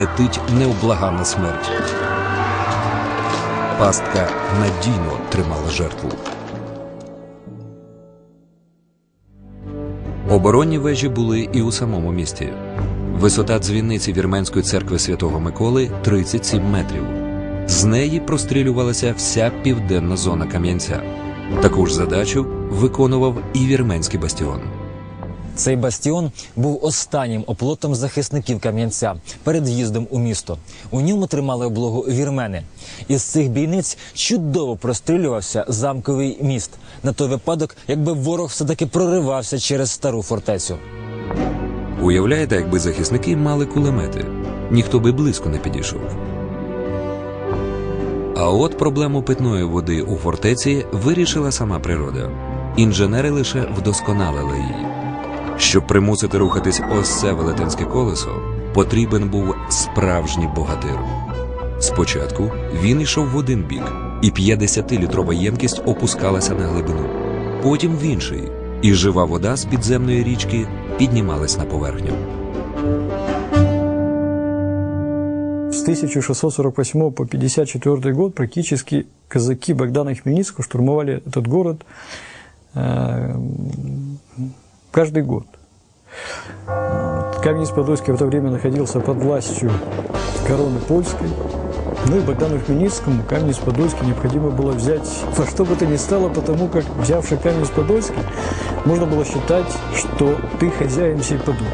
летить необлаганна смерть. Пастка надійно тримала жертву. Оборонні вежі були і у самому місті. Висота дзвіниці Вірменської церкви Святого Миколи 37 метрів. З неї прострілювалася вся південна зона Кам'янця. Таку ж задачу виконував і вірменський бастіон. Цей бастіон був останнім оплотом захисників Кам'янця перед в'їздом у місто. У ньому тримали облогу вірмени. Із цих бійниць чудово прострілювався замковий міст на той випадок, якби ворог все таки проривався через стару фортецю. Уявляєте, якби захисники мали кулемети, ніхто би близько не підійшов. А от проблему питної води у фортеці вирішила сама природа. Інженери лише вдосконалили її. Щоб примусити рухатись ось це велетенське колесо, потрібен був справжній богатир. Спочатку він йшов в один бік, і 50-літрова ємкість опускалася на глибину, потім в інший, і жива вода з підземної річки піднімалась на поверхню. С 1648 по 54 год практически казаки Богдана Хмельницкого штурмовали этот город э, каждый год. Вот. Каменец-Подольский в это время находился под властью короны польской. Ну и Богдану Хмельницкому Каменец-Подольский необходимо было взять во что бы то ни стало, потому как, взявший Каменец-Подольский, можно было считать, что ты хозяин всей Подоли.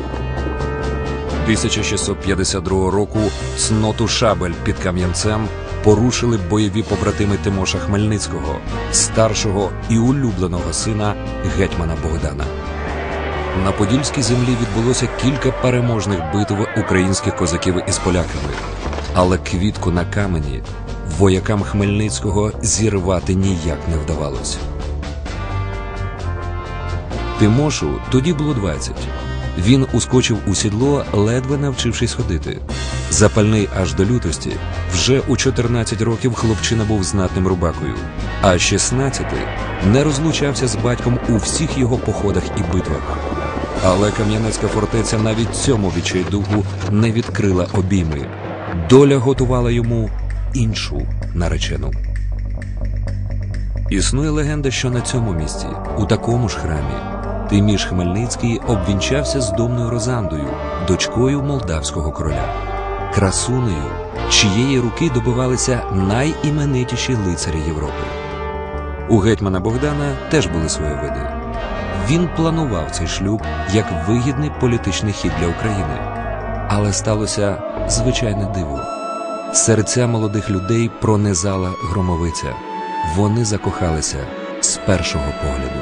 1652 року сноту Шабель під Кам'янцем порушили бойові побратими Тимоша Хмельницького, старшого і улюбленого сина гетьмана Богдана. На Подільській землі відбулося кілька переможних битв українських козаків із поляками, але квітку на камені воякам Хмельницького зірвати ніяк не вдавалося. Тимошу тоді було 20. Він ускочив у сідло, ледве навчившись ходити. Запальний аж до лютості, вже у 14 років хлопчина був знатним рубакою, а 16 не розлучався з батьком у всіх його походах і битвах. Але Кам'янецька фортеця навіть цьому відчайдуху не відкрила обійми. Доля готувала йому іншу наречену. Існує легенда, що на цьому місці, у такому ж храмі, Тиміш Хмельницький обвінчався з домною Розандою, дочкою молдавського короля, красунею, чиєї руки добивалися найіменитіші лицарі Європи. У гетьмана Богдана теж були свої види. Він планував цей шлюб як вигідний політичний хід для України, але сталося звичайне диво. Серця молодих людей пронизала громовиця. Вони закохалися з першого погляду.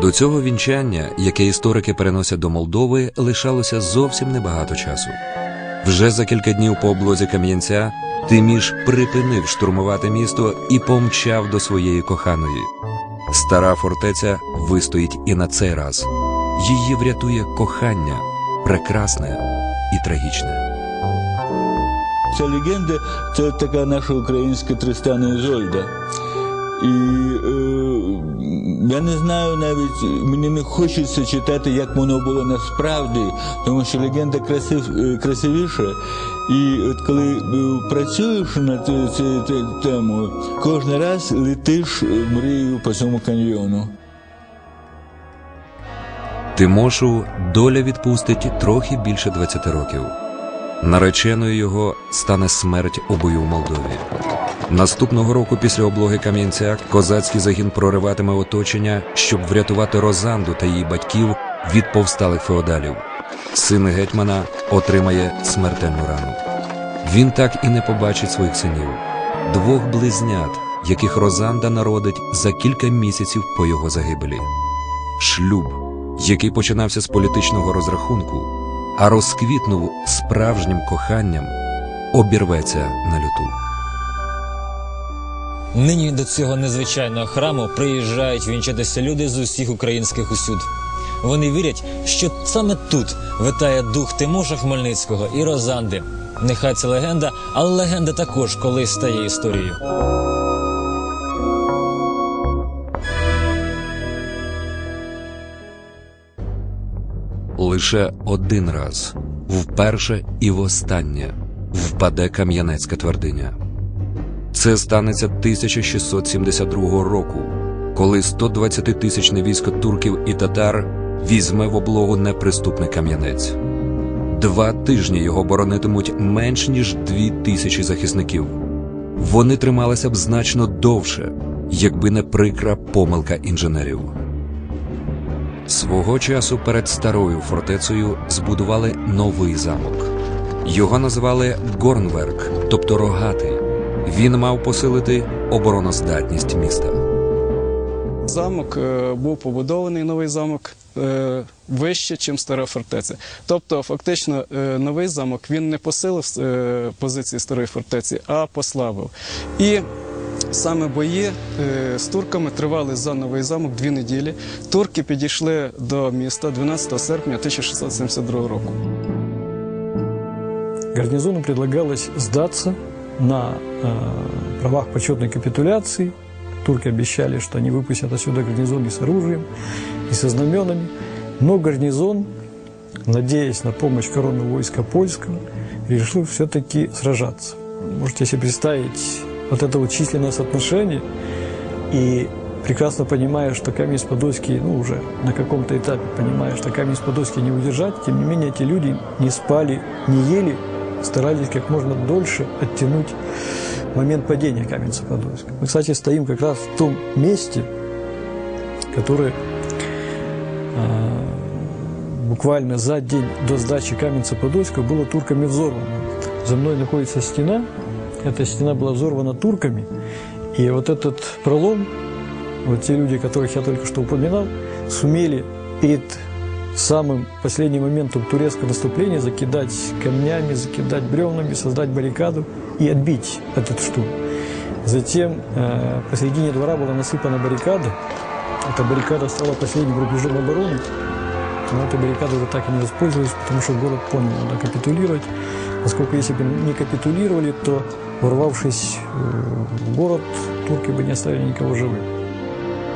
До цього вінчання, яке історики переносять до Молдови, лишалося зовсім небагато часу. Вже за кілька днів по облозі Кам'янця Тиміш припинив штурмувати місто і помчав до своєї коханої. Стара фортеця вистоїть і на цей раз. Її врятує кохання, прекрасне і трагічне. Ця легенда це така наша українська Тристана Ізольда. І е, я не знаю навіть, мені не хочеться читати, як воно було насправді, тому що легенда красив, е, красивіша. І от коли е, працюєш над цією темою, кожен раз летиш е, мрією по цьому каньйону. Тимошу доля відпустить трохи більше 20 років. Нареченою його стане смерть у бою в Молдові. Наступного року після облоги Кам'янця козацький загін прориватиме оточення, щоб врятувати Розанду та її батьків від повсталих феодалів. Син гетьмана отримає смертельну рану. Він так і не побачить своїх синів, двох близнят, яких Розанда народить за кілька місяців по його загибелі. Шлюб, який починався з політичного розрахунку, а розквітнув справжнім коханням, обірветься на люту. Нині до цього незвичайного храму приїжджають вінчатися люди з усіх українських усюд. Вони вірять, що саме тут витає дух Тимоша Хмельницького і Розанди. Нехай це легенда, але легенда також колись стає історією. Лише один раз вперше і востаннє впаде Кам'янецька твердиня. Це станеться 1672 року, коли 120-тисячне військо турків і татар візьме в облогу неприступний Кам'янець. Два тижні його боронитимуть менш ніж дві тисячі захисників. Вони трималися б значно довше, якби не прикра помилка інженерів. Свого часу перед старою фортецею збудували новий замок. Його називали Горнверк, тобто рогатий. Він мав посилити обороноздатність міста. Замок е, був побудований новий замок е, вище, ніж стара фортеця. Тобто, фактично, е, новий замок він не посилив позиції старої фортеці, а послабив. І саме бої з турками тривали за новий замок дві неділі. Турки підійшли до міста 12 серпня 1672 року. Гарнизону предлагалось сдаться на правах почетной капитуляции. Турки обещали, что они выпустят отсюда гарнизон и с оружием, и со знаменами. Но гарнизон, надеясь на помощь коронного войска польского, решил все-таки сражаться. Можете себе представить вот это вот численное соотношение и прекрасно понимая, что Каменец-Подольский, ну, уже на каком-то этапе понимая, что Каменец-Подольский не удержать, тем не менее эти люди не спали, не ели, старались как можно дольше оттянуть момент падения Каменца-Подольского. Мы, кстати, стоим как раз в том месте, которое э, буквально за день до сдачи Каменца-Подольского было турками взорвано. За мной находится стена, эта стена была взорвана турками, и вот этот пролом, вот те люди, которых я только что упоминал, сумели перед самым последним моментом турецкого наступления закидать камнями, закидать бревнами, создать баррикаду и отбить этот штурм. Затем э, посередине двора была насыпана баррикада. Эта баррикада стала последним рубежом обороны. Но эта баррикада уже так и не воспользовалась, потому что город понял, надо капитулировать. Поскольку если бы не капитулировали, то ворвавшись э, в город, турки бы не оставили никого живым.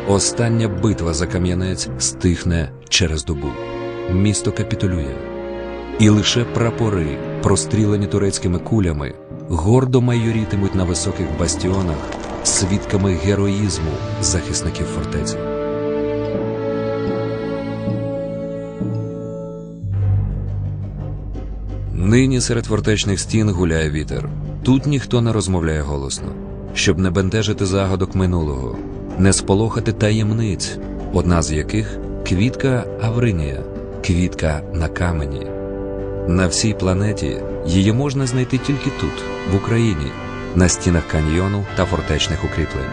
Остання битва за Кам'янець стихне через добу. Місто капітулює. І лише прапори, прострілені турецькими кулями, гордо майорітимуть на високих бастіонах свідками героїзму захисників фортеці. Нині серед фортечних стін гуляє вітер. Тут ніхто не розмовляє голосно, щоб не бентежити загадок минулого, не сполохати таємниць, одна з яких квітка Авринія, квітка на камені. На всій планеті її можна знайти тільки тут, в Україні, на стінах каньйону та фортечних укріплень.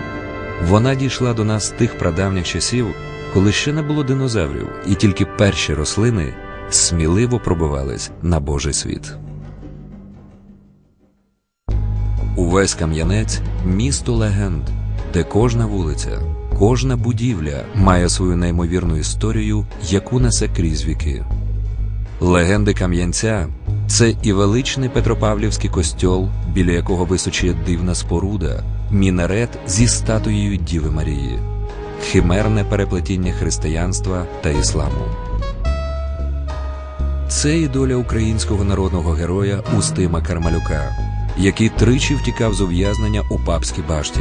Вона дійшла до нас з тих прадавніх часів, коли ще не було динозаврів, і тільки перші рослини сміливо пробивались на Божий світ. Увесь Кам'янець місто легенд, де кожна вулиця, кожна будівля має свою неймовірну історію, яку несе крізь віки. Легенди Кам'янця це і величний Петропавлівський костьол, біля якого височіє дивна споруда, мінарет зі статуєю Діви Марії, химерне переплетіння християнства та ісламу. Це і доля українського народного героя Устима Кармалюка, який тричі втікав з ув'язнення у папській башті.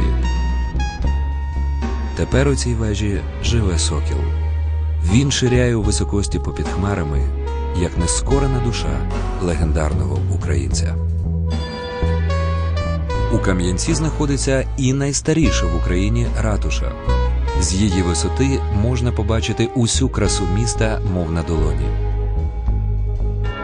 Тепер у цій вежі живе сокіл. Він ширяє у високості попід хмарами, як нескорена душа легендарного українця. У Кам'янці знаходиться і найстаріша в Україні ратуша. З її висоти можна побачити усю красу міста, мов на долоні.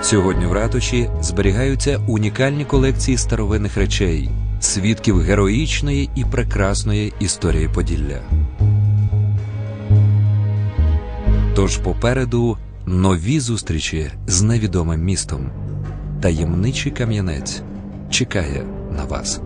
Сьогодні в ратуші зберігаються унікальні колекції старовинних речей, свідків героїчної і прекрасної історії Поділля. Тож попереду нові зустрічі з невідомим містом. Таємничий кам'янець чекає на вас.